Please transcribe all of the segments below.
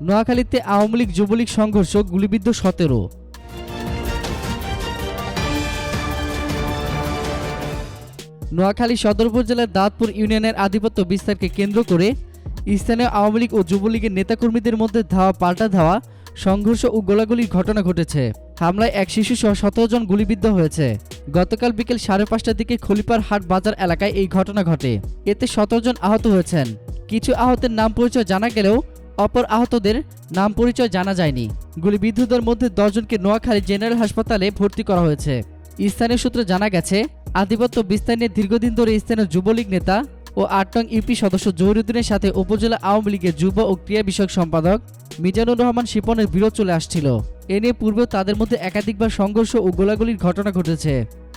নোয়াখালীতে আওয়ামী লীগ যুবলীগ সংঘর্ষ, গুলিবিদ্ধ সতেরো। নোয়াখালী সদর উপজেলার দাঁতপুর ইউনিয়নের আধিপত্য বিস্তারকে কেন্দ্র করে স্থানীয় আওয়ামী লীগ ও যুবলীগের নেতাকর্মীদের মধ্যে ধাওয়া, পাল্টা ধাওয়া, সংঘর্ষ ও গোলাগুলির ঘটনা ঘটেছে। হামলায় এক শিশু সহ সতেরো জন গুলিবিদ্ধ হয়েছে। গতকাল বিকেল সাড়ে পাঁচটার দিকে খলিপার হাট বাজার এলাকায় এই ঘটনা ঘটে। এতে সতেরো জন আহত হয়েছেন। কিছু আহতের নাম পরিচয় জানা গেলেও অপর আহতদের নাম পরিচয় জানা যায়নি। গুলিবিদ্ধদের মধ্যে দশজনকে নোয়াখালী জেনারেল হাসপাতালে ভর্তি করা হয়েছে। স্থানীয় সূত্রে জানা গেছে, আধিপত্য বিস্তার নিয়ে দীর্ঘদিন ধরে স্থানীয় যুবলীগ নেতা ও আট নং ইউপি সদস্য জহিরুদ্দিনের সাথে উপজেলা আওয়ামী লীগের যুব ও ক্রিয়া বিষয়ক সম্পাদক মিজানুর রহমান শিপনের বিরোধ চলে আসছিল। এ নিয়ে পূর্বেও তাদের মধ্যে একাধিকবার সংঘর্ষ ও গোলাগুলির ঘটনা ঘটেছে।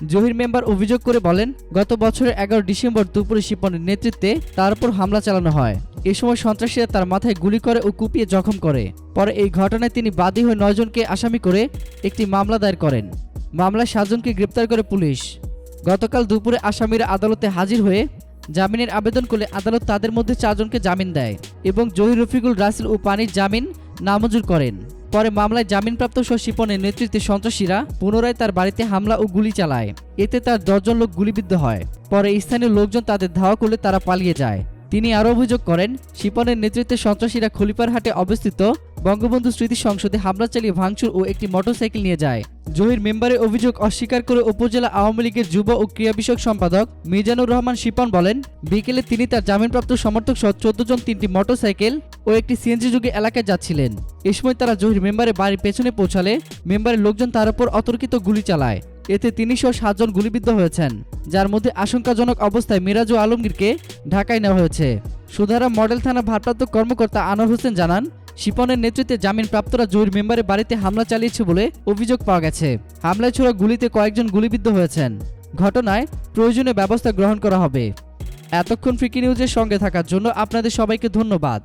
জহির মেম্বার অভিযোগ করে বলেন, গত বছরের এগারো ডিসেম্বর দুপুরে শিপনের নেতৃত্বে তার উপর হামলা চালানো হয়। এ সময় সন্ত্রাসীরা তার মাথায় গুলি করে ও কুপিয়ে জখম করে। পরে এই ঘটনায় তিনি বাদী হয়ে নয়জনকে আসামি করে একটি মামলা দায়ের করেন। মামলায় সাতজনকে গ্রেপ্তার করে পুলিশ। গতকাল দুপুরে আসামিরা আদালতে হাজির হয়ে জামিনের আবেদন করলে আদালত তাদের মধ্যে চারজনকে জামিন দেয় এবং জহির রফিকুল রাসেল ও পানির জামিন নামঞ্জুর করেন। পরে মামলায় জামিনপ্রাপ্ত সহ শিপনের নেতৃত্বে সন্ত্রাসীরা পুনরায় তার বাড়িতে হামলা ও গুলি চালায়। এতে তার দশজন লোক গুলিবিদ্ধ হয়। পরে স্থানীয় লোকজন তাদের ধাওয়া করলে তারা পালিয়ে যায়। তিনি আরও অভিযোগ করেন, শিপনের নেতৃত্বে সন্ত্রাসীরা খলিপার হাটে অবস্থিত বঙ্গবন্ধু স্মৃতি সংসদে হামলা চালিয়ে ভাঙচুর ও একটি মোটরসাইকেল নিয়ে যায়। জহির মেম্বারের অভিযোগ অস্বীকার করে উপজেলা আওয়ামী লীগের যুব ও ক্রীড়া বিষয়ক সম্পাদক মিজানুর রহমান শিপন বলেন, বিকেলে তিনি তার জামিনপ্রাপ্ত সমর্থক সহ চোদ্দ জন তিনটি মোটরসাইকেল ও একটি সিএনজি যুগে এলাকায় যাচ্ছিলেন। এ সময় তারা জহির মেম্বারের বাড়ির পেছনে পৌঁছালে মেম্বারের লোকজন তার উপর অতর্কিত গুলি চালায়। এতে তিনি সহ সাতজন গুলিবিদ্ধ হয়েছেন, যার মধ্যে আশঙ্কাজনক অবস্থায় মিরাজু আলমগীরকে ঢাকায় নেওয়া হয়েছে। সুধারা মডেল থানা ভারপ্রাপ্ত কর্মকর্তা আনোয়ার হোসেন জানান, শিপনের নেতৃত্বে জামিনপ্রাপ্তরা জহির মেম্বারের বাড়িতে হামলা চালিয়েছে বলে অভিযোগ পাওয়া গেছে। হামলায় ছোড়া গুলিতে কয়েকজন গুলিবিদ্ধ হয়েছেন। ঘটনায় প্রয়োজনীয় ব্যবস্থা গ্রহণ করা হবে। এতক্ষণ ফ্রিকি নিউজের সঙ্গে থাকার জন্য আপনাদের সবাইকে ধন্যবাদ।